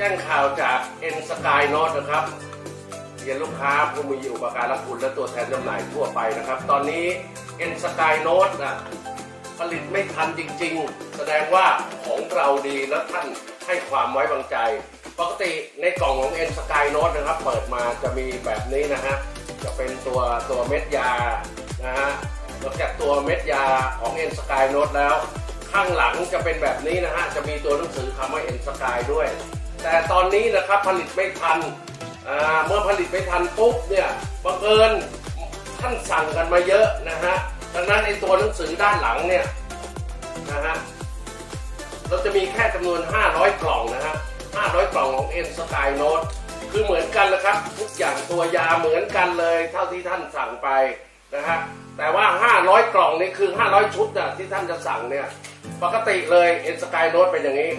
จ้งข่าวจาก N Sky Note นะครับเรียนลูกค้าผู้มีอุปการะคุณและตัวแทนจำหน่ายทั่วไปนะครับ ตอนนี้ N Sky Note นะผลิตไม่ทันจริง ๆ แสดงว่าของเราดีและท่านให้ความไว้วางใจ ปกติในกล่องของ N Sky Note นะครับ เปิดมาจะมีแบบนี้นะฮะจะเป็นตัวตัวเม็ดยานะฮะนอกจากตัวเม็ดยาของ N Sky Note แล้ว ข้างหลังจะเป็นแบบนี้นะฮะจะมีตัวหนังสือคำว่า N Sky ด้วย แต่ตอนนี้นะครับผลิตไม่ทันเมื่อผลิตไม่ทันปุ๊บเนี่ยบังเอิญท่านสั่งกันมาเยอะนะฮะดังนั้นไอตัวหนังสือด้านหลังเนี่ยนะฮะเราจะมีแค่จำนวน 500 กล่องนะฮะ500 กล่องของ N Sky Note คือเหมือนกันเลยครับ ทุกอย่างตัวยาเหมือนกันเลย เท่าที่ท่านสั่งไปนะฮะแต่ว่า 500 กล่องนี่คือ 500 ชุดนะที่ท่านจะสั่งเนี่ยปกติเลย N Sky Note เป็นอย่างนี้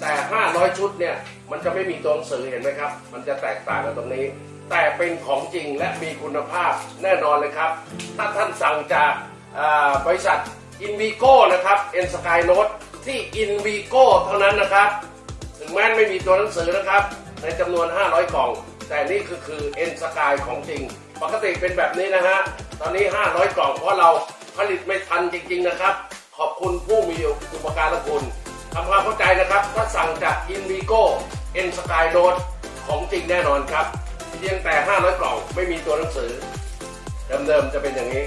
แต่ 500 ชุดเนี่ย มันจะไม่มีตัวหนังสือเห็นไหมครับ มันจะแตกต่างกันตรงนี้ แต่เป็นของจริงและมีคุณภาพแน่นอนเลยครับ ถ้าท่านสั่งจากบริษัทอินวีโก้นะครับ N Sky Note ที่อินวีโก้เท่านั้นนะครับ ถึงแม้ไม่มีตัวหนังสือนะครับ ในจำนวน 500 กล่อง แต่นี่คือคือ N Sky ของจริง ปกติเป็นแบบนี้นะฮะ ตอนนี้ 500 กล่องเพราะเราผลิตไม่ทันจริง ๆ นะครับ ขอบคุณผู้มีอุปการะคุณ ทำความเข้าใจนะครับ ถ้าสั่งจาก i n v i g o N Sky Note ของจริงแน่นอนครับ เพียงแต่ 500 กล่องไม่มีตัวหนังสือ เดิมๆจะเป็นอย่างนี้